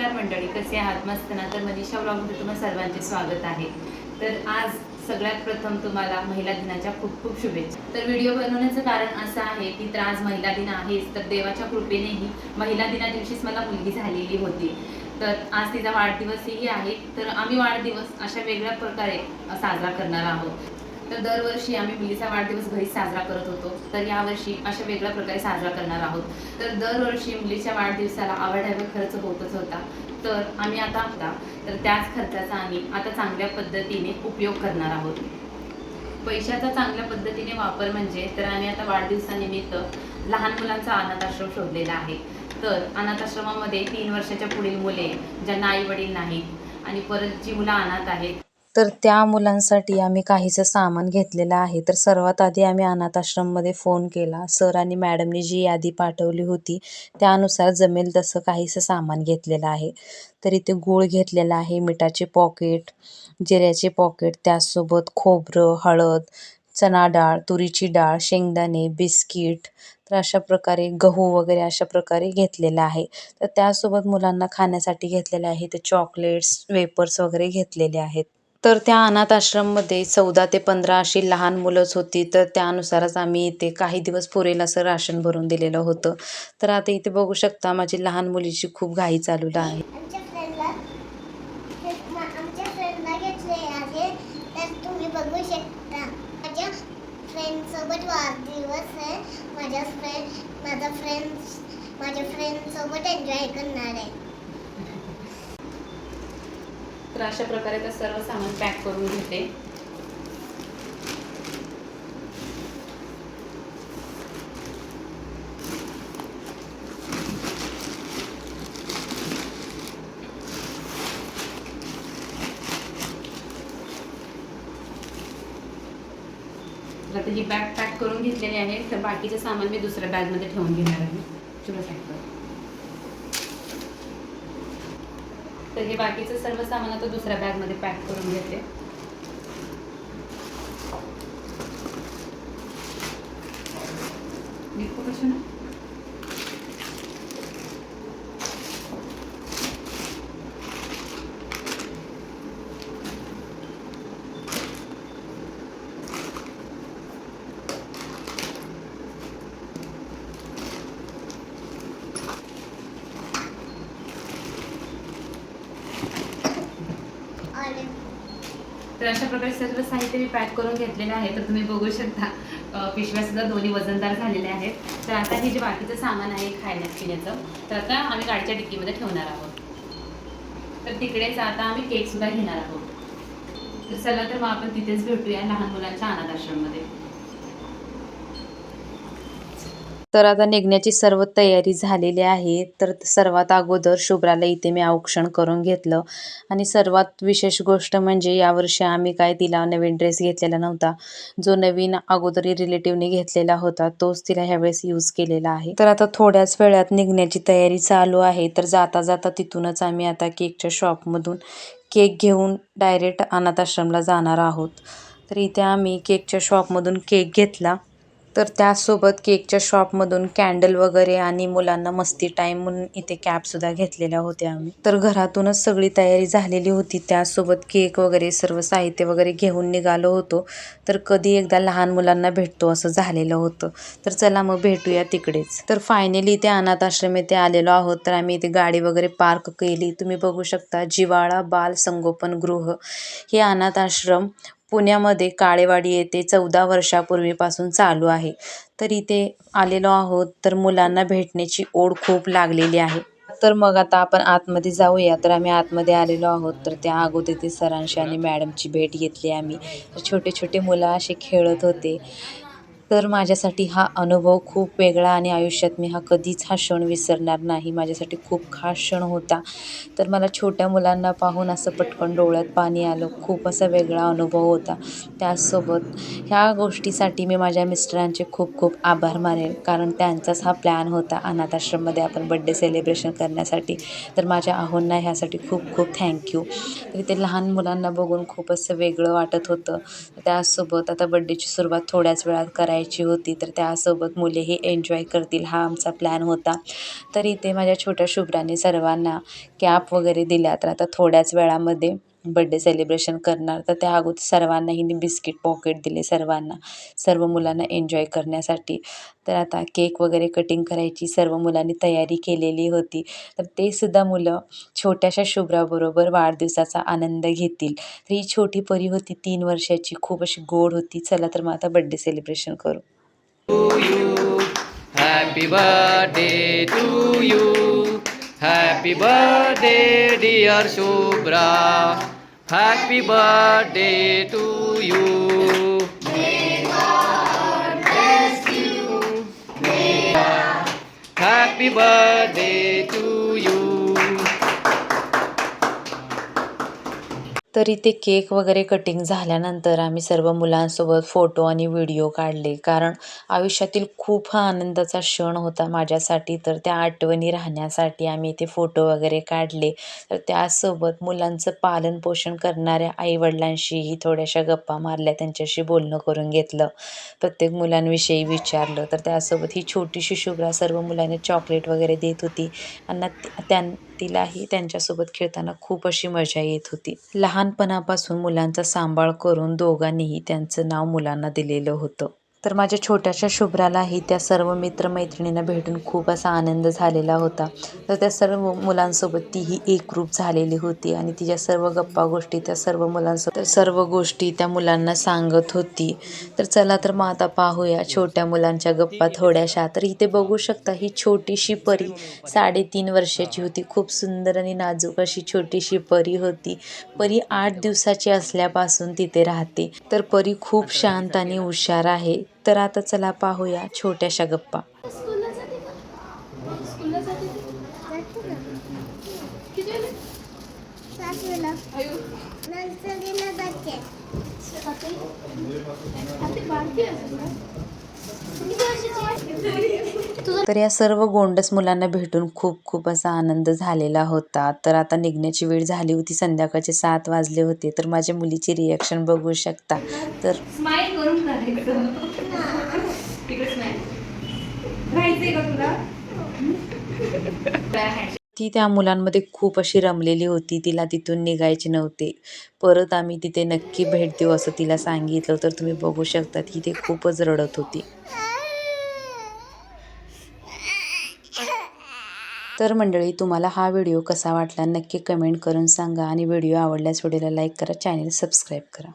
नमस्कार मंडळी कसे आहात? मस्त ना? तर मनीषा ब्लॉगमध्ये तुम्हाला सर्वांचे स्वागत आहे. तर आज सगळ्यात प्रथम तुम्हाला महिला दिनाच्या खूप खूप शुभेच्छा. तर व्हिडिओ बनवण्याचं कारण असं आहे की तर आज महिला दिन आहेच तर देवाच्या कृपेनेही महिला दिना दिवशीच मला मुलगी झालेली होती. तर आज तिचा वाढदिवसही आहे तर आम्ही वाढदिवस अशा वेगळ्या प्रकारे साजरा करणार आहोत. तर दरवर्षी आम्ही मुलीचा वाढदिवस घरीच साजरा करत होतो. तर यावर्षी अशा वेगळ्या प्रकारे साजरा करणार आहोत. तर दरवर्षी मुलीच्या वाढदिवसाला आवडावा खर्च होतच होता. तर आम्ही आता होता तर त्याच खर्चाचा आम्ही आता चांगल्या पद्धतीने उपयोग करणार आहोत. पैशाचा चांगल्या पद्धतीने वापर म्हणजे तर आम्ही आता वाढदिवसानिमित्त लहान मुलांचा अनाथ आश्रम शोधलेला आहे. तर अनाथ आश्रमामध्ये तीन वर्षाच्या पुढील मुले ज्यांना आई वडील नाहीत आणि परत जी मुलं अनाथ आहेत तर त्या मुलांसाठी आम्ही काहीसं सामान घेतलेलं आहे. तर सर्वात आधी आम्ही अनाथाश्रममध्ये फोन केला. सर आणि मॅडमनी जी यादी पाठवली होती त्यानुसार जमेल तसं काहीसं सामान घेतलेलं आहे. तर इथे गूळ घेतलेला आहे मिठाचे पॉकेट जिऱ्याचे पॉकेट त्याचसोबत खोबरं हळद चणा डाळ तुरीची डाळ शेंगदाणे बिस्किट तर अशा प्रकारे गहू वगैरे अशा प्रकारे घेतलेला आहे. तर त्यासोबत मुलांना खाण्यासाठी घेतलेले आहे ते चॉकलेट्स वेपर्स वगैरे घेतलेले आहेत. तर त्या अनाथ आश्रममध्ये चौदा ते पंधरा अशी लहान मुलंच होती. तर त्यानुसारच आम्ही इथे काही दिवस पुरेल असं राशन भरून दिलेलं होतं. तर आता इथे बघू शकता माझी लहान मुलीची खूप घाई चालू आहे. बघू शकता माझ्या फ्रेंडसोबत वाढदिवस आहे. माझ्या फ्रेंड माझा फ्रेंड्स माझ्या फ्रेंडसोबत एन्जॉय करणार आहे. तर अशा प्रकारे तर सर्व सामान पॅक करून घेते. तर आता ही बॅग पॅक करून घेतलेली आहे. तर बाकीचे सामान मी दुसऱ्या बॅगमध्ये ठेवून घेणार आहे. तुला पॅक कर तर हे बाकीचं सर्व सामान आता दुसऱ्या बॅगमध्ये पॅक करून घेते. निघतो कसं तर अशा प्रकारे सर्व साहित्य मी पॅक करून घेतलेलं आहे. तर तुम्ही बघू शकता पिशव्यासुद्धा दोन्ही वजनदार झालेले आहेत. तर आता हे जे बाकीचं सामान आहे खाण्यात पिण्याचं तर आता आम्ही गाडीच्या डिक्कीमध्ये ठेवणार आहोत. तर तिकडेच आता आम्ही केकसुद्धा घेणार आहोत. तर चला तर मग आपण तिथेच भेटूया लहान मुलांच्या अनाथ आश्रममध्ये. तर आता निघण्याची सर्व तयारी झालेली आहे. तर सर्वात अगोदर शुभ्राला इथे मी औक्षण करून घेतलं. आणि सर्वात विशेष गोष्ट म्हणजे यावर्षी आम्ही काय तिला नवीन ड्रेस घेतलेला नव्हता. जो नवीन अगोदरी रिलेटिव्हने घेतलेला होता तोच तिला ह्यावेळेस यूज केलेला आहे. तर आता थोड्याच वेळात निघण्याची तयारी चालू आहे. तर जाता जाता तिथूनच आम्ही आता केकच्या शॉपमधून केक घेऊन डायरेक्ट अनाथ आश्रमला जाणार आहोत. तर इथे आम्ही केकच्या शॉपमधून केक घेतला. तर त्याचसोबत केकच्या शॉपमधून कॅन्डल वगैरे आणि मुलांना मस्ती टाईम म्हणून इथे कॅपसुद्धा घेतलेल्या होत्या आम्ही. तर घरातूनच सगळी तयारी झालेली होती. त्याचसोबत केक वगैरे सर्व साहित्य वगैरे घेऊन निघालो होतो. तर कधी एकदा लहान मुलांना भेटतो असं झालेलं होतं. तर चला मग भेटूया तिकडेच. तर फायनली इथे अनाथ आश्रम येथे आलेलो आहोत. तर आम्ही इथे गाडी वगैरे पार्क केली. तुम्ही बघू शकता जिवाळा बाल संगोपन गृह. हे अनाथ आश्रम पुण्यामध्ये काळेवाडी येथे चौदा वर्षापूर्वीपासून चालू आहे. तर इथे आलेलो आहोत तर मुलांना भेटण्याची ओढ खूप लागलेली आहे. तर मग आता आपण आतमध्ये जाऊया. तर आम्ही आतमध्ये आलेलो आहोत. तर त्या अगोदर ते सरांशी आणि मॅडमची भेट घेतली आम्ही. तर छोटे छोटे मुलं असे खेळत होते. तर माझ्यासाठी हा अनुभव खूप वेगळा आणि आयुष्यात मी हा कधीच हा क्षण विसरणार नाही. माझ्यासाठी खूप खास क्षण होता. तर मला छोट्या मुलांना पाहून असं पटकन डोळ्यात पाणी आलं. खूप असा वेगळा अनुभव होता. त्याचसोबत ह्या गोष्टीसाठी मी माझ्या मिस्टरांचे खूप खूप आभार मानेल कारण त्यांचाच हा प्लॅन होता अनाथाश्रममध्ये आपण बड्डे सेलिब्रेशन करण्यासाठी. तर माझ्या आहोंना ह्यासाठी खूप खूप थँक्यू तर ते लहान मुलांना बघून खूप असं वेगळं वाटत होतं. त्याचसोबत आता बड्डेची सुरुवात थोड्याच वेळात करायची करायची होती तर त्यासोबत मुलेही एन्जॉय करतील हा आमचा प्लॅन होता. तर इथे माझ्या छोट्या शुभ्राने सर्वांना कॅप वगैरे दिल्या. तर आता थोड्याच वेळामध्ये बड्डे सेलिब्रेशन करणार. तर त्या अगोदर सर्वांना हिने बिस्किट पॉकेट दिले सर्वांना. सर्व मुलांना एन्जॉय करण्यासाठी. तर आता केक वगैरे कटिंग करायची. सर्व मुलांनी तयारी केलेली होती. तर ते सुद्धा मुलं छोट्याशा शुभ्राबरोबर वाढदिवसाचा आनंद घेतील. तर ही छोटी परी होती तीन वर्षाची. खूप अशी गोड होती. चला तर मग आता बड्डे सेलिब्रेशन करू. Happy birthday to you. Happy birthday, dear Shubhra. Happy birthday to you. Happy birthday to you. तरी ते केक वगैरे कटिंग झाल्यानंतर आम्ही सर्व मुलांसोबत फोटो आणि व्हिडिओ काढले. कारण आयुष्यातील खूप हा आनंदाचा क्षण होता माझ्यासाठी. तर त्या आठवणी राहण्यासाठी आम्ही ते फोटो वगैरे काढले. तर त्यासोबत मुलांचं पालनपोषण करणाऱ्या आईवडिलांशीही थोड्याशा गप्पा मारल्या. त्यांच्याशी बोलणं करून घेतलं. प्रत्येक मुलांविषयी विचारलं. तर त्यासोबत ही छोटीशी शुभ्रा सर्व मुलांना चॉकलेट वगैरे देत होती. आणि त्यां तिलाही त्यांच्यासोबत खेळताना खूप अशी मजा येत होती. लहानपणापासून मुलांचा सांभाळ करून दोघांनीही त्यांचं नाव मुलांना दिलेलं होतं. तर माझ्या छोट्याशा शुभ्रालाही त्या सर्व मित्रमैत्रिणींना भेटून खूप असा आनंद झालेला होता. तर त्या सर्व मुलांसोबत तीही एकरूप झालेली होती आणि तिच्या सर्व गप्पा गोष्टी त्या सर्व मुलांसोबत सर्व गोष्टी त्या मुलांना सांगत होती. तर चला तर मग आता पाहूया छोट्या मुलांच्या गप्पा थोड्याशा. तर इथे बघू शकता ही छोटीशी परी साडेतीन वर्षाची होती. खूप सुंदर आणि नाजूक अशी छोटीशी परी होती. परी आठ दिवसाची असल्यापासून तिथे राहते. तर परी खूप शांत आणि हुशार आहे. तर आता चला पाहूया छोट्याशा गप्पा. तर या सर्व गोंडस मुलांना भेटून खूप खूप असा आनंद झालेला होता. तर आता निघण्याची वेळ झाली होती. संध्याकाळचे सात वाजले होते. तर माझ्या मुलीची रिॲक्शन बघू शकता. तर स्माईल करून करायचं. ती त्या मुलांमध्ये खूप अशी रमलेली होती. तिला तिथून निघायचे नव्हते. परत आम्ही तिथे नक्की भेट देऊ असं तिला सांगितलं तर तुम्ही बघू शकता ती ते खूपच रडत होती. तर मंडळी तुम्हाला हा व्हिडिओ कसा वाटला नक्की कमेंट करून सांगा आणि व्हिडिओ आवडल्यास व्हिडिओला लाईक करा चॅनेल सबस्क्राईब करा.